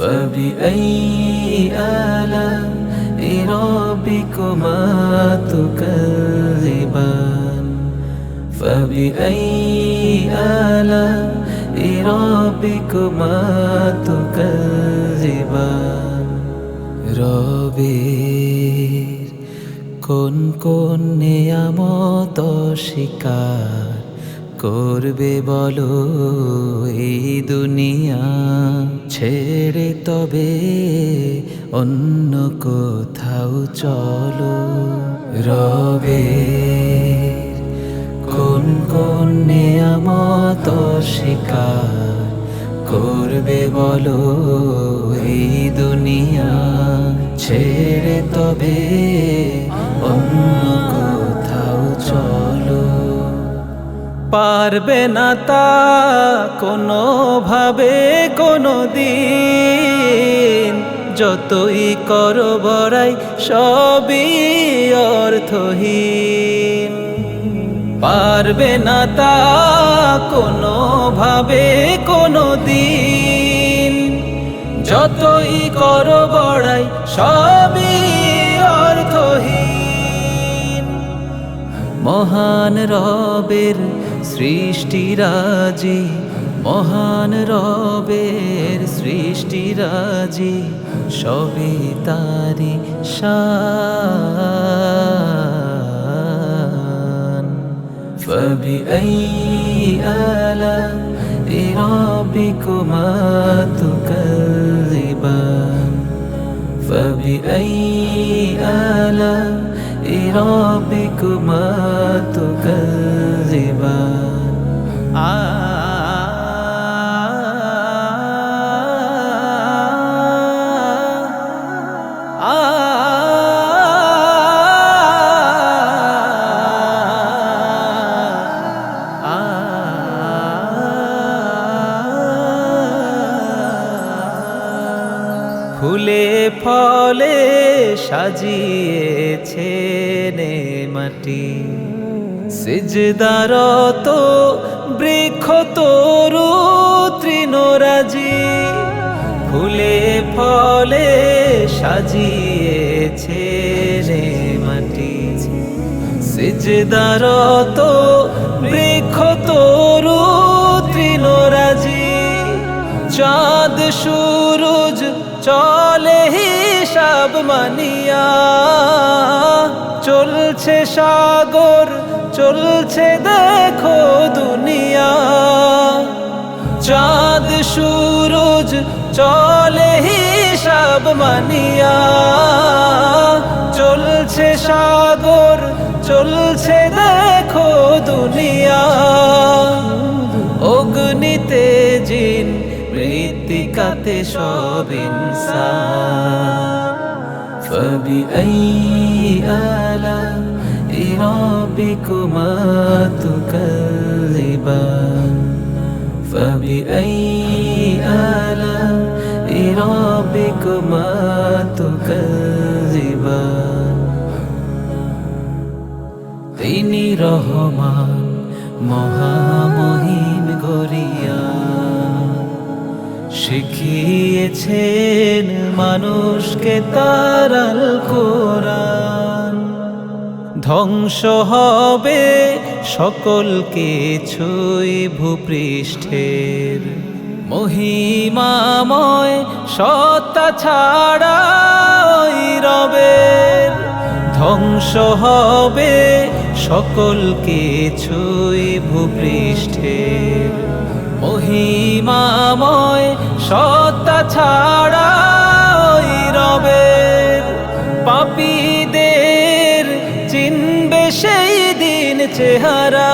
فبأي آلاء ربكما تكذبان فبأي آلاء ربكما تكذبان রবির কোন কোন নিয়ামত শিকার করবে বলো এই দুনিয়া ছেড়ে তবে অন্য কোথাও চলো। রবে কোন কোন নিয়ামত শিকার করবে বলো এই দুনিয়া ছেড়ে তবে অন্য পারবে না তা কোনো ভাবে কোনো দিন যতই করো বড়াই, সবই অর্থহীন। পারবে না তা কোনো ভাবে কোনো দিন যতই করো বড়াই, সবই অর্থহীন। মহান রবের সৃষ্টিরাজি মহান রবের সৃষ্টিরাজি সবে তারি শান فبأي آلاء ربكما تكذبان فبأي آلاء ربكما تكذبان ফুলে ফলে সাজিয়েছে নে মাটি সিজদারত বৃক্ষ তরু তৃণরাজি, ফুলে ফলে সাজিয়েছে রে মাটি সিজদারত বৃক্ষ তরু তৃণরাজি, চাঁদ সূরজ চলে হিসাব মানিয়া। চলছে সাগর, চলছে দেখো দুনিয়া। চাঁদ, সূরজ চলে হিসাব মানিয়া। চলছে সাগর, চলছে দেখো দুনিয়া। মৃত্তিকাতে সব ইনসান فبأي آلاء ربكما تكذبان فبأي آلاء ربكما تكذبان তিনি রহমান মহামহিম গরিয়া শিখিয়েছেন মানুষকে তারাল কোরআন। ধ্বংস হবে সকল কিছুই ভূপৃষ্ঠের। মহিমাময় সত্তা ছাড়া ওই রবের। ধ্বংস হবে সকল কিছুই ভূপৃষ্ঠের। মহিমাময় সত্তা ছাড়া ওই রবের পাপীদের চিনবে সেই দিন চেহারা।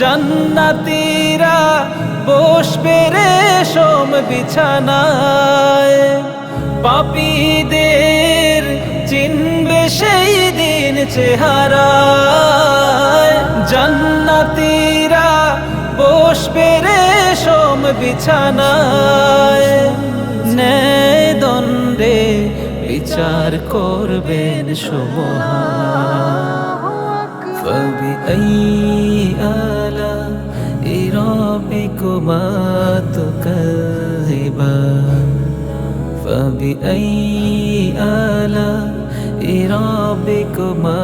জান্নাতীরা বসবে রে সোম বিছানায়। পাপীদের চিনবে সেই দিন চেহারা। জান্নাতীরা বসবে রে সোম বিছানায় ন্যায় দণ্ডে বিচার করবেন সমহা فبأي آلاء ربكما تكذبان فبأي آلاء ربكما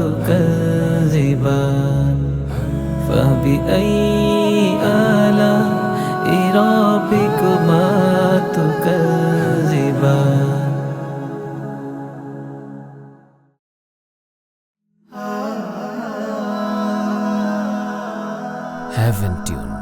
تكذبان فبأي آلاء ربكما تكذبان Heaven Tune